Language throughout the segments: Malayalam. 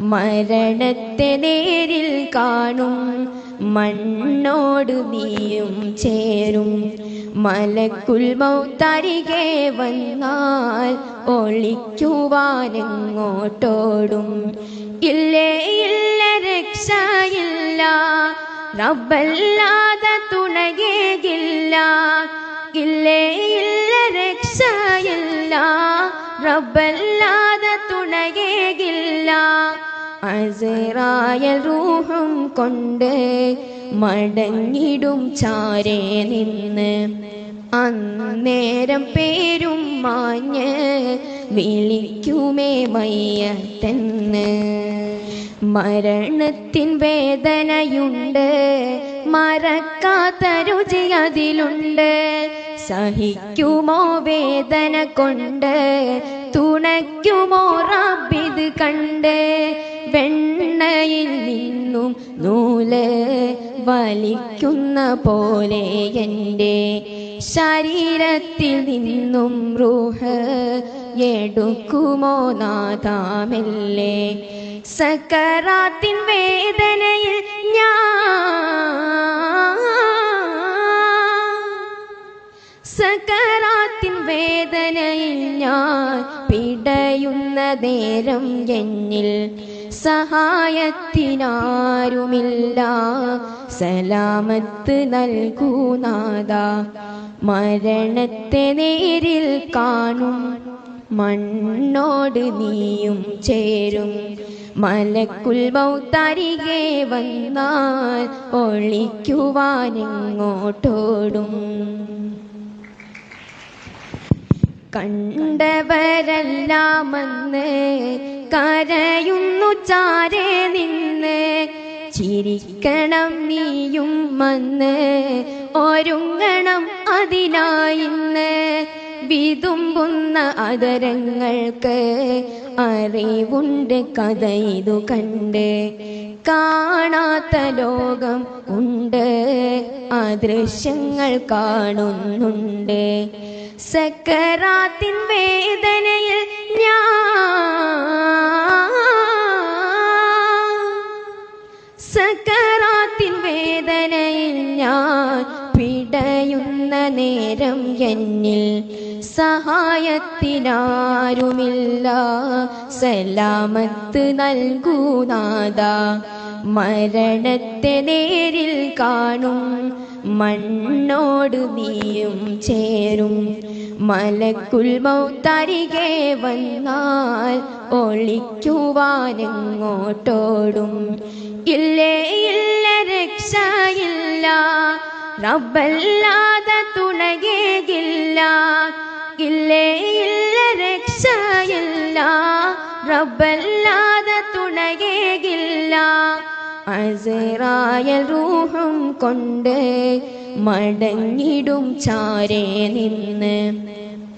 മരണത്തെ നേരിൽ കാണും മണ്ണോട് നീയും ചേരും. മലക്കുൽ മൗത്തരികെ വന്നാൽ ഒളിക്കുവാനെങ്ങോട്ടോടും. ഇല്ലേ ഇല്ല രക്ഷയില്ല റബ്ബല്ലാതെ തുണകേകില്ല. ഇല്ലേ ഇല്ല രക്ഷയില്ല റബ്ബല്ലാതെ തുണകേകില്ല അസറായ റൂഹും കൊണ്ട് മടങ്ങിടും ചാരേ നിന്ന്. അന്നേരം പേരും മാഞ്ഞ് വിളിക്കുമേ മയ്യത്തെന്ന്. മരണത്തിൻ വേദനയുണ്ട് മറക്കാത്ത രുചി അതിലുണ്ട്. സഹിക്കുമോ വേദന കൊണ്ട്? തുണയ്ക്കുമോ റബ്ബിത് കണ്ട്? വെണ്ണയിൽ നിന്നും നൂൽ വലിക്കുന്ന പോലെ എന്റെ ശരീരത്തിൽ നിന്നും റൂഹ് എടുക്കുമോ നാദാമല്ലേ സക്കറാത്തിൻ വേദനയിൽ ഞാൻ വേദനയിൽ ഞാൻ പിടയുന്ന നേരം എന്നിൽ സഹായത്തിനാരുമില്ല. സലാമത്ത് നൽകൂ നാദ മരണത്തെ നേരിൽ കാണും. മണ്ണോട് നീയും ചേരും. മലക്കുൽ മൗത്തരികെ വന്നാൽ ഒളിക്കുവാനെങ്ങോട്ടോടും കണ്ടവരെല്ലാമെന്ന് കരയുന്നു ചാരേ നിന്ന് ചിരിക്കണം നീയും വന്ന് ഒരുങ്ങണം അതിനായിന്ന് വിതുമ്പുന്ന അതരങ്ങൾക്ക് അറിവുണ്ട് കഥ ഇതു കണ്ട് കാണാത്ത ലോകം ഉണ്ട് അദൃശ്യങ്ങൾ കാണുന്നുണ്ട്. സക്കറാത്തിൻ വേദനയിൽ ഞാൻ സക്കറാത്തിൻ വേദനയിൽ ഞാൻ പിടയുന്ന നേരം എന്നിൽ സഹായത്തിനാരുമില്ല. സലാമത്ത് നൽകൂ നാദ മരണത്തെ നേരിൽ കാണും മണ്ണോട് നീയും ചേരും. മലക്കുൽ മൗത്തരികെ വന്നാൽ ഒളിക്കുവാനെങ്ങോട്ടോടും? ഇല്ലേ ഇല്ല രക്ഷയില്ല. റബ്ബല്ലാതെ തുണകേകില്ല. ഇല്ലേ ഇല്ല രക്ഷയില്ല. റബ്ബല്ലാതെ അസറായ രൂഹം കൊണ്ട് മടങ്ങിടും ചാരേ നിന്ന്.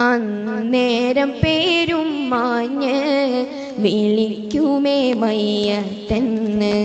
അന്നേരം പേരും മാഞ്ഞ് വിളിക്കുമേ മയ്യത്തന്ന്